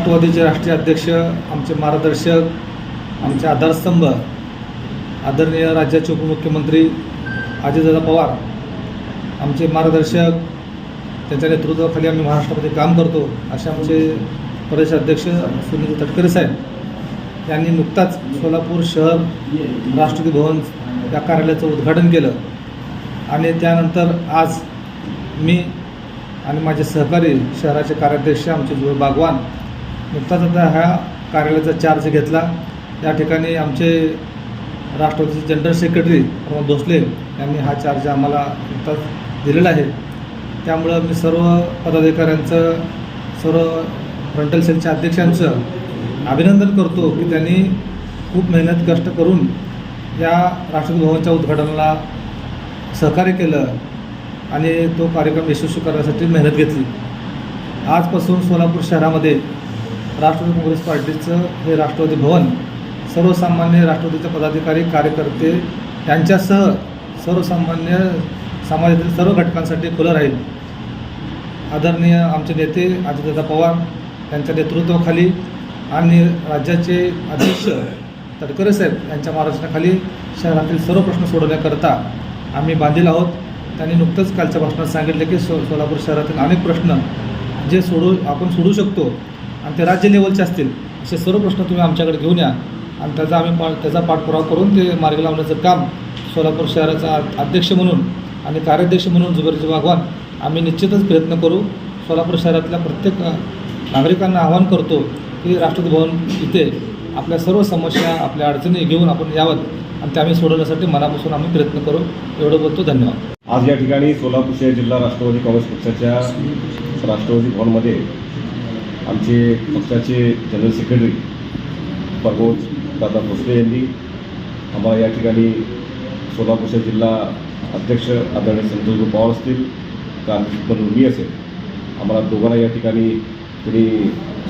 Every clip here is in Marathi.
राष्ट्रवादीचे राष्ट्रीय अध्यक्ष आमचे मार्गदर्शक आमचे आधारस्तंभ आदरणीय राज्याचे उपमुख्यमंत्री अजितदादा पवार आमचे मार्गदर्शक त्यांच्या नेतृत्वाखाली आम्ही महाराष्ट्रामध्ये काम करतो असे आमचे प्रदेश अध्यक्ष सुनील तटकरे साहेब. यांनी नुकताच सोलापूर शहर राष्ट्रपती भवन या कार्यालयाचं उद्घाटन केलं. आणि त्यानंतर आज मी आणि माझे सहकारी शहराचे कार्याध्यक्ष आमचे जुळ बागवान नुकताच आता ह्या कार्यालयाचा चार्ज घेतला. या ठिकाणी आमचे राष्ट्रवादीचे जनरल सेक्रेटरी प्रमोद भोसले यांनी हा चार्ज आम्हाला नुकताच दिलेला आहे. त्यामुळं मी सर्व पदाधिकाऱ्यांचं सर्व फ्रंटल सेलच्या अध्यक्षांचं अभिनंदन करतो की त्यांनी खूप मेहनत कष्ट करून या राष्ट्रपती भवनच्या उद्घाटनाला सहकार्य केलं आणि तो कार्यक्रम यशस्वी करण्यासाठी मेहनत घेतली. आजपासून सोलापूर शहरामध्ये राष्ट्रवादी काँग्रेस पार्टीचं हे राष्ट्रवादी भवन सर्वसामान्य राष्ट्रवादीचे पदाधिकारी कार्यकर्ते यांच्यासह सर्वसामान्य समाजातील सर्व घटकांसाठी खुलं राहील. आदरणीय आमचे नेते अजितदादा पवार यांच्या नेतृत्वाखाली आणि राज्याचे अध्यक्ष तटकरे साहेब यांच्या मार्गदर्शनाखाली शहरातील सर्व प्रश्न सोडवण्याकरता आम्ही बांधील आहोत. त्यांनी नुकतंच कालच्या भाषणात सांगितले की सो सोलापूर शहरातील अनेक प्रश्न जे सोडू आपण सोडू शकतो आणि ते राज्य लेवलचे असतील असे सर्व प्रश्न तुम्ही आमच्याकडे घेऊन या. आणि त्याचा आम्ही पा त्याचा पाठपुरावा करून ते मार्गी लावण्याचं काम सोलापूर शहराचा अध्यक्ष म्हणून आणि कार्याध्यक्ष म्हणून जुबेरजी वाघवान आम्ही निश्चितच प्रयत्न करू. सोलापूर शहरातल्या प्रत्येक नागरिकांना आवाहन करतो की राष्ट्रपती भवन इथे आपल्या सर्व समस्या आपल्या अडचणी घेऊन आपण यावं आणि त्या आम्ही सोडवण्यासाठी मनापासून आम्ही प्रयत्न करू. एवढं बोलतो धन्यवाद. आज या ठिकाणी सोलापूर शहर जिल्हा राष्ट्रवादी काँग्रेस पक्षाच्या राष्ट्रवादी भवनमध्ये आमचे पक्षाचे जनरल सेक्रेटरी प्रमोद दादा भोसले यांनी आम्हाला या ठिकाणी सोलापूरचे जिल्हा अध्यक्ष आदरणीय संतोष पवार असतील का पण मी असेल आम्हाला दोघांना या ठिकाणी त्यांनी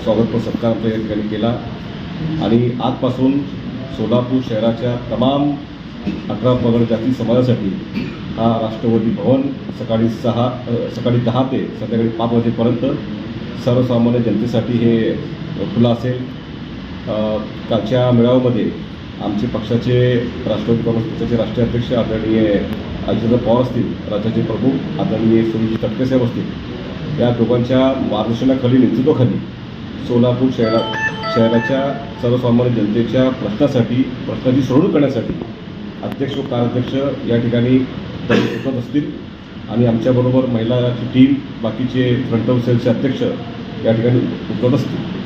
स्वागत व सत्कार आमच्या या ठिकाणी केला. आणि आजपासून सोलापूर शहराच्या तमाम अकरा पगड जाती समाजासाठी हा राष्ट्रवादी भवन सकाळी सहा सकाळी दहा ते संध्याकाळी पाच वाजेपर्यंत सर्वसामान्य जनतेसाठी हे खुलं असेल. कालच्या मेळाव्यामध्ये आमचे पक्षाचे राष्ट्रवादी काँग्रेस पक्षाचे राष्ट्रीय अध्यक्ष आदरणीय अजित पवार असतील राज्याचे प्रमुख आदरणीय सुनील तटकेसाहेब असतील या दोघांच्या मार्गदर्शनाखाली नेतृत्वाखाली सोलापूर शहरा शहराच्या सर्वसामान्य जनतेच्या प्रश्नासाठी प्रश्नाची सोडवणूक करण्यासाठी अध्यक्ष व कार्याध्यक्ष या ठिकाणी उपस्थित असतील. आणि आमच्याबरोबर महिलाची टीम बाकीचे फ्रंट ऑफ सेलचे अध्यक्ष या ठिकाणी उपलब्ध असतील